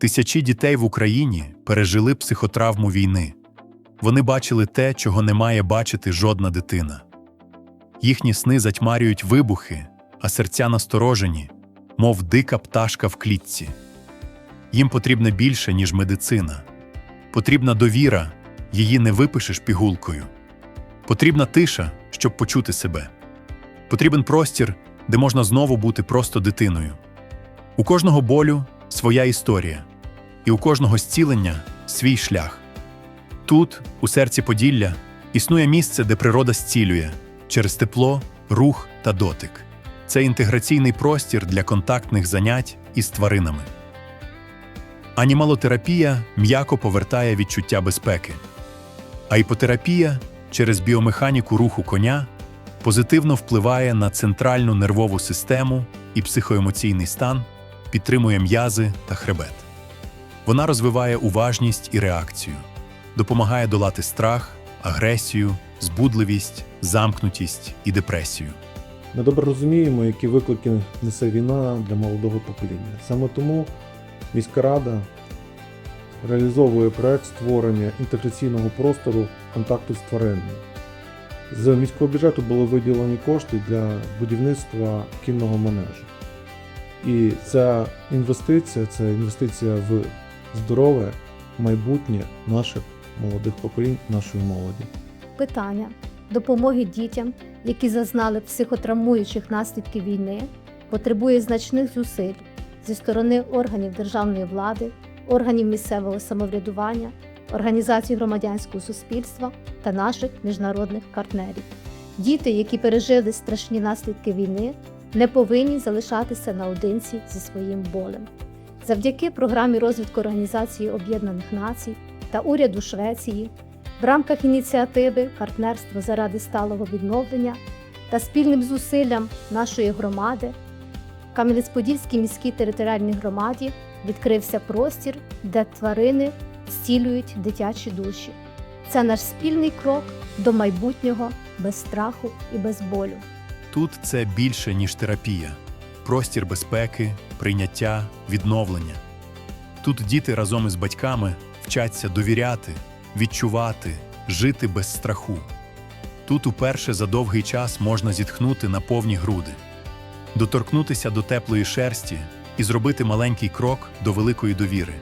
Тисячі дітей в Україні пережили психотравму війни. Вони бачили те, чого не має бачити жодна дитина. Їхні сни затьмарюють вибухи, а серця насторожені, мов дика пташка в клітці. Їм потрібне більше, ніж медицина. Потрібна довіра, її не випишеш пігулкою. Потрібна тиша, щоб почути себе. Потрібен простір, де можна знову бути просто дитиною. У кожного болю своя історія, і у кожного зцілення свій шлях. Тут, у серці Поділля, існує місце, де природа зцілює через тепло, рух та дотик. Це інтеграційний простір для контактних занять із тваринами. Анімалотерапія м'яко повертає відчуття безпеки, а іпотерапія через біомеханіку руху коня позитивно впливає на центральну нервову систему і психоемоційний стан, підтримує м'язи та хребет. Вона розвиває уважність і реакцію, допомагає долати страх, агресію, збудливість, замкнутість і депресію. Ми добре розуміємо, які виклики несе війна для молодого покоління. Саме тому міська рада реалізовує проект створення інтеграційного простору контакту з тваринами. З міського бюджету були виділені кошти для будівництва кінного манежу. І ця інвестиція це інвестиція в здорове майбутнє наших молодих поколінь, нашої молоді. Питання допомоги дітям, які зазнали психотравмуючих наслідків війни, потребує значних зусиль зі сторони органів державної влади, органів місцевого самоврядування, організацій громадянського суспільства та наших міжнародних партнерів. Діти, які пережили страшні наслідки війни, не повинні залишатися наодинці зі своїм болем. Завдяки програмі розвитку Організації Об'єднаних Націй та уряду Швеції в рамках ініціативи Партнерство заради сталого відновлення та спільним зусиллям нашої громади Кам'янець-Подільській міській територіальній громаді відкрився простір, де тварини зцілюють дитячі душі. Це наш спільний крок до майбутнього без страху і без болю. Тут це більше, ніж терапія, простір безпеки, прийняття, відновлення. Тут діти разом із батьками вчаться довіряти, відчувати, жити без страху. Тут уперше за довгий час можна зітхнути на повні груди, доторкнутися до теплої шерсті і зробити маленький крок до великої довіри.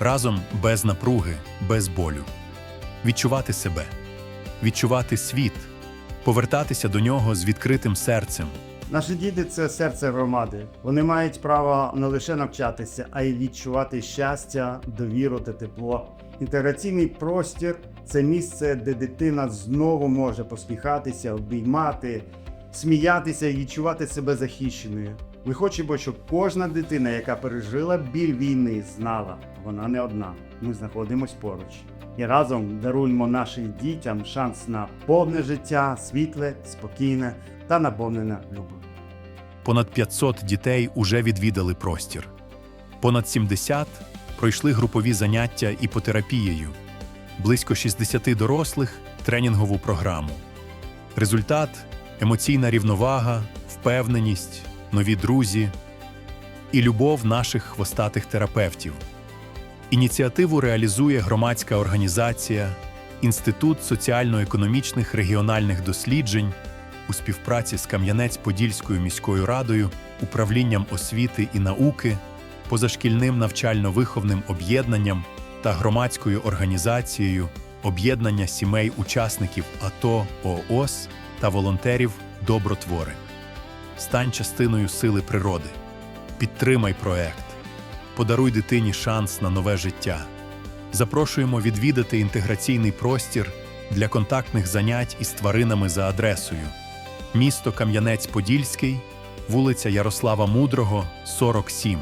Разом без напруги, без болю. Відчувати себе, відчувати світ, повертатися до нього з відкритим серцем. Наші діти це серце громади. Вони мають право не лише навчатися, а й відчувати щастя, довіру та тепло. Інтеграційний простір це місце, де дитина знову може посміхатися, обіймати, сміятися і відчувати себе захищеною. Ми хочемо, щоб кожна дитина, яка пережила біль війни, знала, вона не одна. Ми знаходимося поруч. І разом даруємо нашим дітям шанс на повне життя, світле, спокійне та наповнене любов'ю. Понад 500 дітей уже відвідали простір. Понад 70 пройшли групові заняття іпотерапією, близько 60 дорослих тренінгову програму. Результат емоційна рівновага, впевненість, нові друзі і любов наших хвостатих терапевтів. Ініціативу реалізує громадська організація Інститут соціально-економічних регіональних досліджень у співпраці з Кам'янець-Подільською міською радою, управлінням освіти і науки, позашкільним навчально-виховним об'єднанням та громадською організацією об'єднання сімей учасників АТО ООС та волонтерів Добротвори. Стань частиною сили природи. Підтримай проект. Подаруй дитині шанс на нове життя. Запрошуємо відвідати інтеграційний простір для контактних занять із тваринами за адресою місто Кам'янець-Подільський, вулиця Ярослава Мудрого, 47.